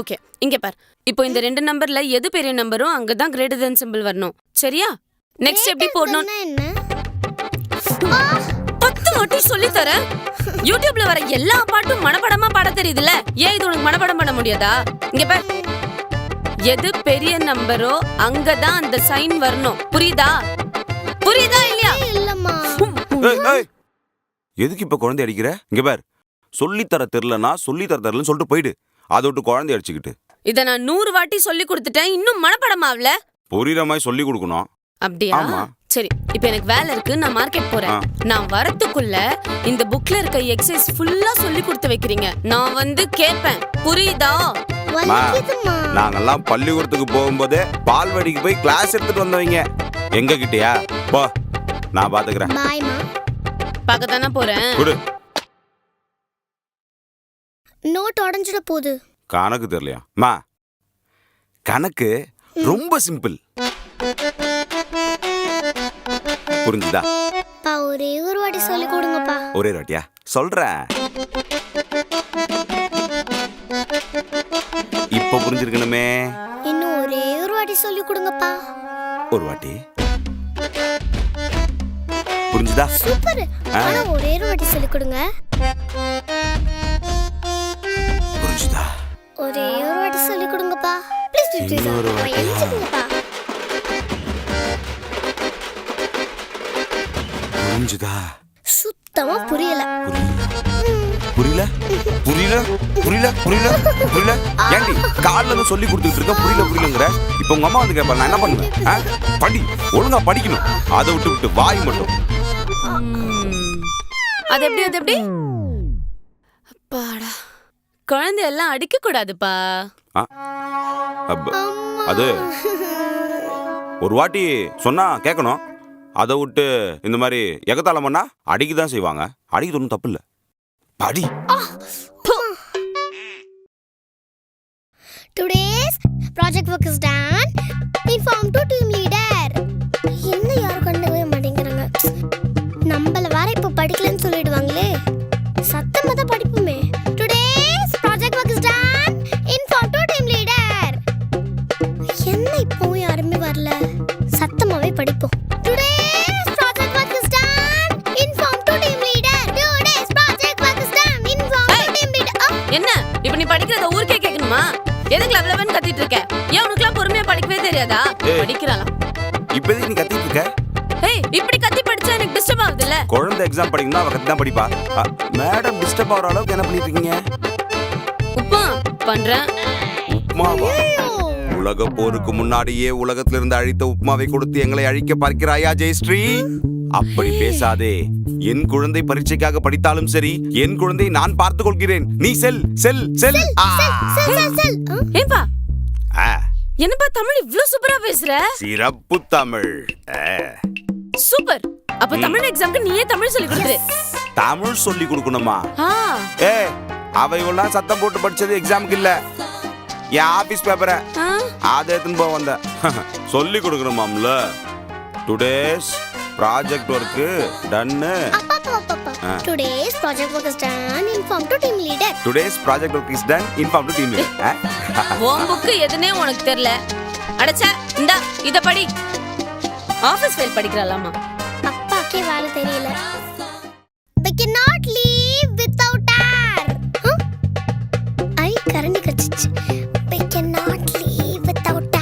Okay இங்க பார். இப்போ இந்த ரெண்டு நம்பர்ல எது பெரிய நம்பரோ அங்கதான் கிரேட்டர் தென் சிம்பிள் வரணும். சரியா? நெக்ஸ்ட் எப்படி போடணும்? பத்து வாட்டி சொல்லி தரேன் யூடியூப்ல வர எல்லா பாட்டும் மனப்படமா பாட தெரியுதுல ஏன் இது உனக்கு மனப்படம் பண்ண முடியாதா? இங்க பார். எது பெரிய நம்பரோ அங்கதான் அந்த சைன் வரணும். புரியுதா? புரியுதா இல்லையா? இல்லம்மா. எதுக்கு இப்ப குழந்தை அடிக்கிற? இங்க பார். சொல்லித்தர தெரிலனா சொல்லித்தர தெரிலன்னு சொல்லிட்டு போயிடு. அதை விட்டு குழந்தை அடிச்சுக்கிட்டு. இத நான் நூறு வாட்டி சொல்லி கொடுத்துட்டேன். இன்னும் மனப்படம் ஆகல புரியுற மாதிரி சொல்லி கொடுக்கணும். அப்படியா? ஆமா. சரி இப்போ எனக்கு வேலை இருக்கு. நான் மார்க்கெட் போறேன். நான் வரதுக்குள்ள இந்த புக்ல இருக்க எக்ஸசைஸ் ஃபுல்லா சொல்லி கொடுத்து வைக்கிறீங்க. நான் வந்து கேட்பேன். புரியுதா? வலிக்குதுமா நாங்கெல்லாம் பள்ளிக்கூடத்துக்கு போகும்போதே பால்வாடிக்கு போய் கிளாஸ் எடுத்துட்டு வந்தவங்க. எங்க கிட்டயா போ நான் பாத்துக்கிறேன். பாய்மா பார்க்க தானே போறேன். குடு. நோட் உடஞ்சிட போகுது. கணக்கு தெரியலையா? மா கணக்கு ரொம்ப சிம்பிள். புரிஞ்சுதா? பா ஒரே ஒரு வாட்டி சொல்லி கொடுங்கப்பா. ஒரே வாட்டியா? சொல்றேன். இப்போ புரிஞ்சிருக்கணுமே. இன்னும் ஒரே ஒரு வாட்டி சொல்லி கொடுங்கப்பா. ஒரு வாட்டி. புரிஞ்சுதா? சூப்பர். ஆனா ஒரே ஒரு வாட்டி சொல்லி கொடுங்க. புரிஞ்சுதா ஒரே ஒரு வாட்டி சொல்லி கொடுங்கப்பா. ப்ளீஸ் ப்ளீஸ் இன்னொரு வாட்டியா? எழுதிக்கோங்கப்பா புரிஞ்சுதா சுத்தமா புரியல. புரியல? புரியல? புரியல? புரியல? புரியல? ஏண்டி காலைல இருந்து சொல்லி கொடுத்துட்டு இருக்க புரியல புரியலங்கிற? இப்போ உங்க அம்மா வந்து கேட்பாங்க நான் என்ன பண்ணுவேன்? படி ஒழுங்கா படிக்கணும். அதை விட்டு விட்டு வாய் மட்டும். அது எப்படி அது எப்படி? அப்பாடா. குழந்தை எல்லாம் அடிக்க கூடாதுப்பா. அது ஒரு வாட்டி சொன்னா கேட்கணும் அதை விட்டு இந்த மாதிரி எகத்தாளம் பண்ணா அடிக்க தான் செய்வாங்க. அடிக்கிறது ஒன்றும் தப்பு இல்லை. படி. Today's project work is done ஏன் உனக்குலாம் பொறுமையா படிக்கவே தெரியாதா? ஏய். படிக்கிறாளாம் இப்போ எதுக்கு நீ கத்திட்டு இருக்க? ஏய் இப்படி கத்தி படிச்சா எனக்கு டிஸ்டர்ப் ஆகுதுல்ல? குழந்தை எக்ஸாம் படிக்கணும்னா அவ கத்தி தான் படிப்பா மேடம் டிஸ்டர்ப் ஆகிற அளவுக்கு என்ன பண்ணிட்டு இருக்கீங்க? உப்பா பண்றேன். உப்மாவா உலக போருக்கு முன்னாடியே உலகத்துல இருந்து அழித்த உப்மாவை கொடுத்து எங்களை அழிக்க பார்க்கிறாயா ஜெயஸ்ரீ? அப்படி பேசாதே. என் குழந்தை பரீட்சைக்காக படித்தாலும் சரி என் குழந்தை நான் பார்த்துக் கொள்கிறேன். நீ செல் செல் செல். ஆ. செல் செல் செல். ஆ? ஏன்பா என்னப்பா தமிழ் இவ்ளோ சூப்பரா பேசுற? சிறப்பு தமிழ். சூப்பர். அப்ப தமிழ் எக்ஸாம்க்கு நீயே தமிழ் சொல்லி கொடுத்துரு. தமிழ் சொல்லி கொடுக்கணுமா? ஏ அவ இவெல்லாம் சத்தம் போட்டு படிச்சது எக்ஸாமுக்கு இல்ல. என் ஆபீஸ் பேப்பரை அதை எடுத்துன்னு போக வந்தேன். சொல்லி கொடுக்கணுமாம்ல? டுடேஸ் ப்ராஜெக்ட் ஒர்க்கு டன்னு. Today's project work is done. Inform to team leader. Today's project work is done inform to team உன் புக்கு எதுனே உனக்கு தெரியல. அடச்சா இந்தா இத படி. ஆபீஸ் ஃபைல் படிக்கிறாளாமா? அப்பாக்கே வேலை தெரியல. We cannot leave